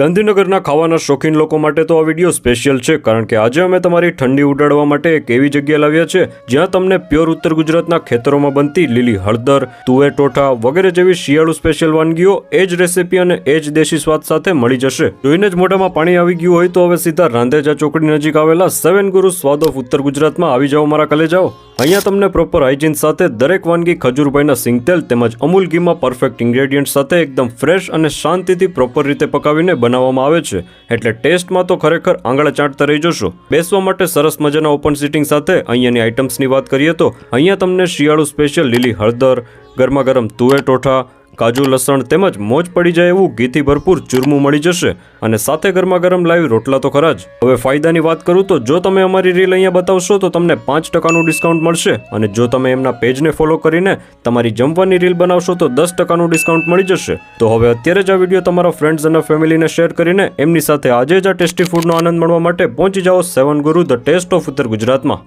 ગાંધીનગરના ખાવાના શોખીન લોકો માટે તો આ વીડિયો સ્પેશિયલ છે, કારણ કે આજે અમે તમારી ઠંડી ઉડાડવા માટે એક એવી જગ્યા લાવ્યા છે, જ્યાં તમને પ્યોર ઉત્તર ગુજરાતના ખેતરોમાં બનતી લીલી હળદર, તુવેર ટોઠા વગેરે જેવી શિયાળુ સ્પેશિયલ વાનગીઓ એ જ રેસીપી અને એ જ દેશી સ્વાદ સાથે મળી જશે. જોઈને જ મોઢામાં પાણી આવી ગયું હોય તો હવે સીધા રાંધેજા ચોકડી નજીક આવેલા સેવન ગુરુ સ્વાદ ઓફ ઉત્તર ગુજરાતમાં આવી જાઓ મારા કલે જાઓ અહીંયા તમને પ્રોપર હાઇજીન સાથે દરેક વાનગી ખજૂરભાઈના સિંગતેલ તેમજ અમૂલ ઘીમાં પરફેક્ટ ઇન્ગ્રેડિયન્ટ સાથે એકદમ ફ્રેશ અને શાંતિથી પ્રોપર રીતે પકાવીને બનાવવામાં આવે છે. એટલે ટેસ્ટમાં તો ખરેખર આંગળા ચાટતા રહી જશો. બેસવા માટે સરસ મજાના ઓપન સીટિંગ સાથે અહીંયાની આઇટમ્સની વાત કરીએ તો, અહીંયા તમને શિયાળુ સ્પેશિયલ લીલી હળદર ગરમા ગરમ તુવેર ટોઠા કાજુ, લસણ તેમજ મોજ પડી જાય એવું ઘીથી ભરપૂર ચૂરમું મળી જશે અને સાથે ગરમા ગરમ લાવી રોટલા તો ખરા જ. હવે ફાયદાની વાત કરું તો જો તમે અમારી રીલ અહીંયા બતાવશો તો તમને પાંચ ટકાનું ડિસ્કાઉન્ટ મળશે અને જો તમે એમના પેજને ફોલો કરીને તમારી જમવાની રીલ બનાવશો તો દસ ટકાનું ડિસ્કાઉન્ટ મળી જશે. તો હવે અત્યારે જ આ વીડિયો તમારા ફ્રેન્ડ્સ અને ફેમિલીને શેર કરીને એમની સાથે આજે જ આ ટેસ્ટી ફૂડનો આનંદ મળવા માટે પહોંચી જાઓ સેવન ગુરુ ધ ટેસ્ટ ઓફ ઉત્તર ગુજરાતમાં.